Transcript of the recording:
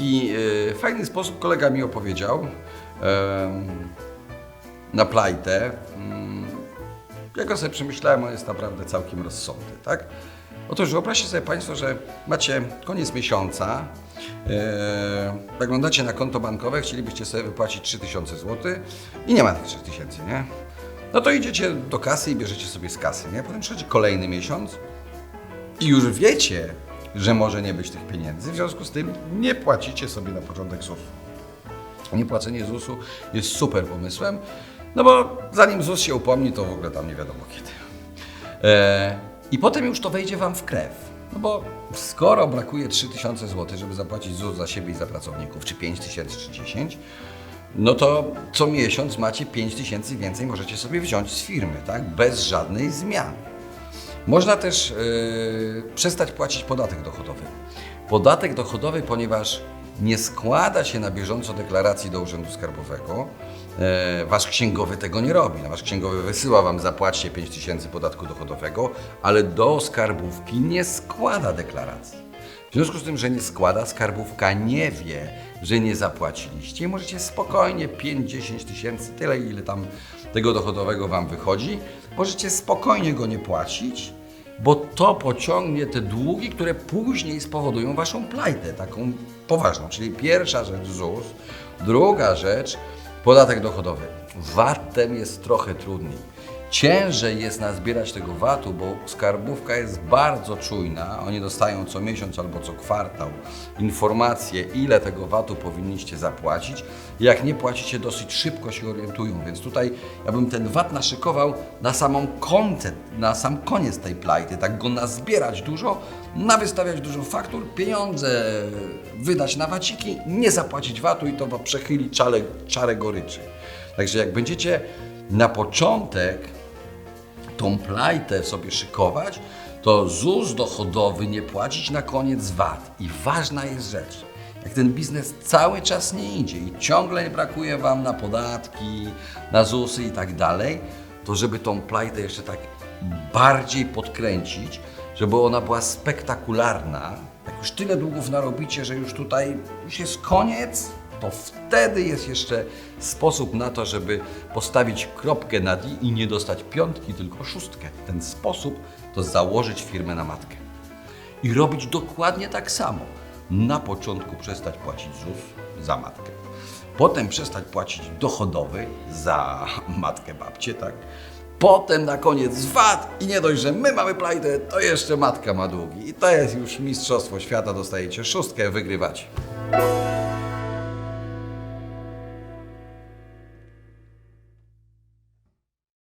taki e, fajny sposób kolega mi opowiedział na plajtę. Mm, Ja go sobie przemyślałem, on jest naprawdę całkiem rozsądny, tak? Otóż wyobraźcie sobie Państwo, że macie koniec miesiąca, e, zaglądacie na konto bankowe, chcielibyście sobie wypłacić 3000 zł i nie ma tych 3000, nie? No to idziecie do kasy i bierzecie sobie z kasy, nie? Potem przychodzi kolejny miesiąc i już wiecie, że może nie być tych pieniędzy, w związku z tym nie płacicie sobie na początek ZUS-u. Niepłacenie ZUS-u jest super pomysłem, no bo zanim ZUS się upomni, to w ogóle tam nie wiadomo kiedy. E, I potem już to wejdzie Wam w krew. No bo skoro brakuje 3000 zł, żeby zapłacić ZUS za siebie i za pracowników, czy 5000, czy 10, no to co miesiąc macie 5000 więcej, możecie sobie wziąć z firmy, tak? Bez żadnej zmiany. Można też yy, przestać płacić podatek dochodowy. Podatek dochodowy, ponieważ nie składa się na bieżąco deklaracji do Urzędu Skarbowego, e, wasz księgowy tego nie robi. No, wasz księgowy wysyła wam zapłaćcie 5 tysięcy podatku dochodowego, ale do skarbówki nie składa deklaracji. W związku z tym, że nie składa, skarbówka nie wie, że nie zapłaciliście i możecie spokojnie 5-10 tysięcy, tyle ile tam tego dochodowego Wam wychodzi, możecie spokojnie go nie płacić, bo to pociągnie te długi, które później spowodują Waszą plajtę, taką poważną. Czyli pierwsza rzecz ZUS, druga rzecz podatek dochodowy. VAT-em jest trochę trudniej. Ciężej jest nazbierać tego VAT-u, bo skarbówka jest bardzo czujna. Oni dostają co miesiąc albo co kwartał informacje, ile tego VAT-u powinniście zapłacić. Jak nie płacicie, dosyć szybko się orientują, więc tutaj ja bym ten VAT naszykował na samą końcę, na sam koniec tej plajty, tak go nazbierać dużo, nawystawiać dużo faktur, pieniądze wydać na waciki, nie zapłacić VAT-u i to przechyli czarę, czarę goryczy. Także jak będziecie na początek tą plajtę sobie szykować, to ZUS dochodowy nie płacić na koniec VAT. I ważna jest rzecz. Jak ten biznes cały czas nie idzie i ciągle brakuje Wam na podatki, na ZUSy i tak dalej, to żeby tą plajtę jeszcze tak bardziej podkręcić, żeby ona była spektakularna, jak już tyle długów narobicie, że już tutaj już jest koniec, to wtedy jest jeszcze sposób na to, żeby postawić kropkę nad i i nie dostać piątki, tylko szóstkę. Ten sposób to założyć firmę na matkę. I robić dokładnie tak samo. Na początku przestać płacić ZUS za matkę. Potem przestać płacić dochodowy za matkę babcię, tak? Potem na koniec VAT i nie dość, że my mamy plajtę, to jeszcze matka ma długi. I to jest już mistrzostwo świata, dostajecie szóstkę, wygrywacie.